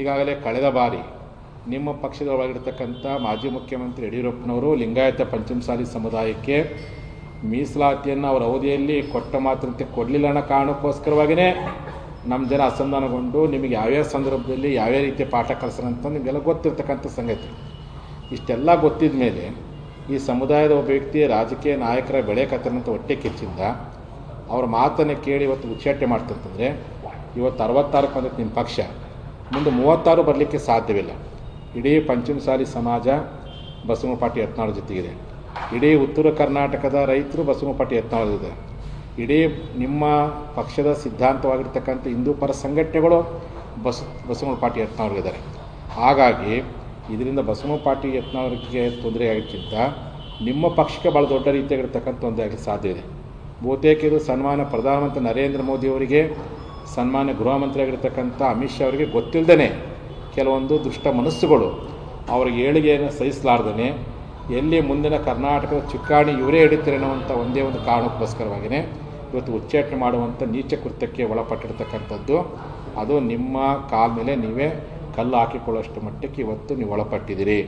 ಈಗಾಗಲೇ ಕಳೆದ ಬಾರಿ ನಿಮ್ಮ ಪಕ್ಷದ ಒಳಗಿರ್ತಕ್ಕಂಥ ಮಾಜಿ ಮುಖ್ಯಮಂತ್ರಿ ಯಡಿಯೂರಪ್ಪನವರು ಲಿಂಗಾಯತ ಪಂಚಮಸಾಲಿ ಸಮುದಾಯಕ್ಕೆ ಮೀಸಲಾತಿಯನ್ನು ಅವರ ಅವಧಿಯಲ್ಲಿ ಕೊಟ್ಟ ಮಾತ್ರಕ್ಕೆ ಕೊಡಲಿಲ್ಲ ಅನ್ನೋ ಕಾರಣಕ್ಕೋಸ್ಕರವಾಗಿಯೇ ನಮ್ಮ ಜನ ಅಸಂಧಾನಗೊಂಡು ನಿಮಗೆ ಯಾವ್ಯಾವ ಸಂದರ್ಭದಲ್ಲಿ ಯಾವ್ಯಾವ ರೀತಿಯ ಪಾಠ ಕಲಿಸೋಣ ಅಂತ ನಿಮಗೆಲ್ಲ ಗೊತ್ತಿರ್ತಕ್ಕಂಥ ಸಂಗತಿ. ಇಷ್ಟೆಲ್ಲ ಗೊತ್ತಿದ ಮೇಲೆ ಈ ಸಮುದಾಯದ ಒಬ್ಬ ವ್ಯಕ್ತಿ ರಾಜಕೀಯ ನಾಯಕರ ಬೆಳೆ ಕತ್ತರಂತ ಹೊಟ್ಟೆ ಕಿಚ್ಚಿಂದ ಅವ್ರ ಮಾತನ್ನು ಕೇಳಿ ಇವತ್ತು ಉಚ್ಚಾಟನೆ ಮಾಡ್ತಂತಂದರೆ ಇವತ್ತು ಅರವತ್ತಾರಕ್ಕೆ ಬಂದಿತ್ತು ನಿಮ್ಮ ಪಕ್ಷ, ಮುಂದೆ ಮೂವತ್ತಾರು ಬರಲಿಕ್ಕೆ ಸಾಧ್ಯವಿಲ್ಲ. ಇಡೀ ಪಂಚಮಸಾಲಿ ಸಮಾಜ ಬಸವಪಾಟಿ ಯತ್ನಾಳ ಜೊತೆಗಿದೆ. ಇಡೀ ಉತ್ತರ ಕರ್ನಾಟಕದ ರೈತರು ಬಸವಪಾಟಿ ಯತ್ನಾಳ್ ಇದೆ ಇಡೀ ನಿಮ್ಮ ಪಕ್ಷದ ಸಿದ್ಧಾಂತವಾಗಿರ್ತಕ್ಕಂಥ ಹಿಂದೂ ಪರ ಸಂಘಟನೆಗಳು ಬಸ, ಬಸವನ ಪಾಟಿ ಯತ್ನಾಳ್ಗಿದ್ದಾರೆ ಹಾಗಾಗಿ ಇದರಿಂದ ಬಸವ ಪಾಟಿ ಯತ್ನಾಳ್ಗೆ ತೊಂದರೆ ಆಗೋಕ್ಕಿಂತ ನಿಮ್ಮ ಪಕ್ಷಕ್ಕೆ ಭಾಳ ದೊಡ್ಡ ರೀತಿಯಾಗಿರ್ತಕ್ಕಂಥ ತೊಂದರೆ ಆಗಲಿಕ್ಕೆ ಸಾಧ್ಯ ಇದೆ ಬಹುತೇಕ ಇದು ಸನ್ಮಾನ ಪ್ರಧಾನಮಂತ್ರಿ ನರೇಂದ್ರ ಮೋದಿ ಅವರಿಗೆ ಸನ್ಮಾನ ಗೃಹ ಮಂತ್ರಿ ಆಗಿರ್ತಕ್ಕಂಥ ಅಮಿತ್ ಶಾ ಅವರಿಗೆ ಗೊತ್ತಿಲ್ಲದೇ ಕೆಲವೊಂದು ದುಷ್ಟ ಮನಸ್ಸುಗಳು ಅವ್ರಿಗೆ ಏಳಿಗೆಯನ್ನು ಸಹಿಸಲಾರ್ದೇ ಎಲ್ಲಿ ಮುಂದಿನ ಕರ್ನಾಟಕದ ಚುಕ್ಕಾಣಿ ಇವರೇ ಹಿಡಿತಾರೆ ಅನ್ನುವಂಥ ಒಂದೇ ಒಂದು ಕಾರಣಕ್ಕೋಸ್ಕರವಾಗಿಯೇ ಇವತ್ತು ಉಚ್ಚಾಟನೆ ಮಾಡುವಂಥ ನೀಚ ಕೃತ್ಯಕ್ಕೆ ಒಳಪಟ್ಟಿರ್ತಕ್ಕಂಥದ್ದು. ಅದು ನಿಮ್ಮ ಕಾಲ ಮೇಲೆ ನೀವೇ ಕಲ್ಲು ಹಾಕಿಕೊಳ್ಳೋಷ್ಟು ಮಟ್ಟಕ್ಕೆ ಇವತ್ತು ನೀವು ಒಳಪಟ್ಟಿದ್ದೀರಿ.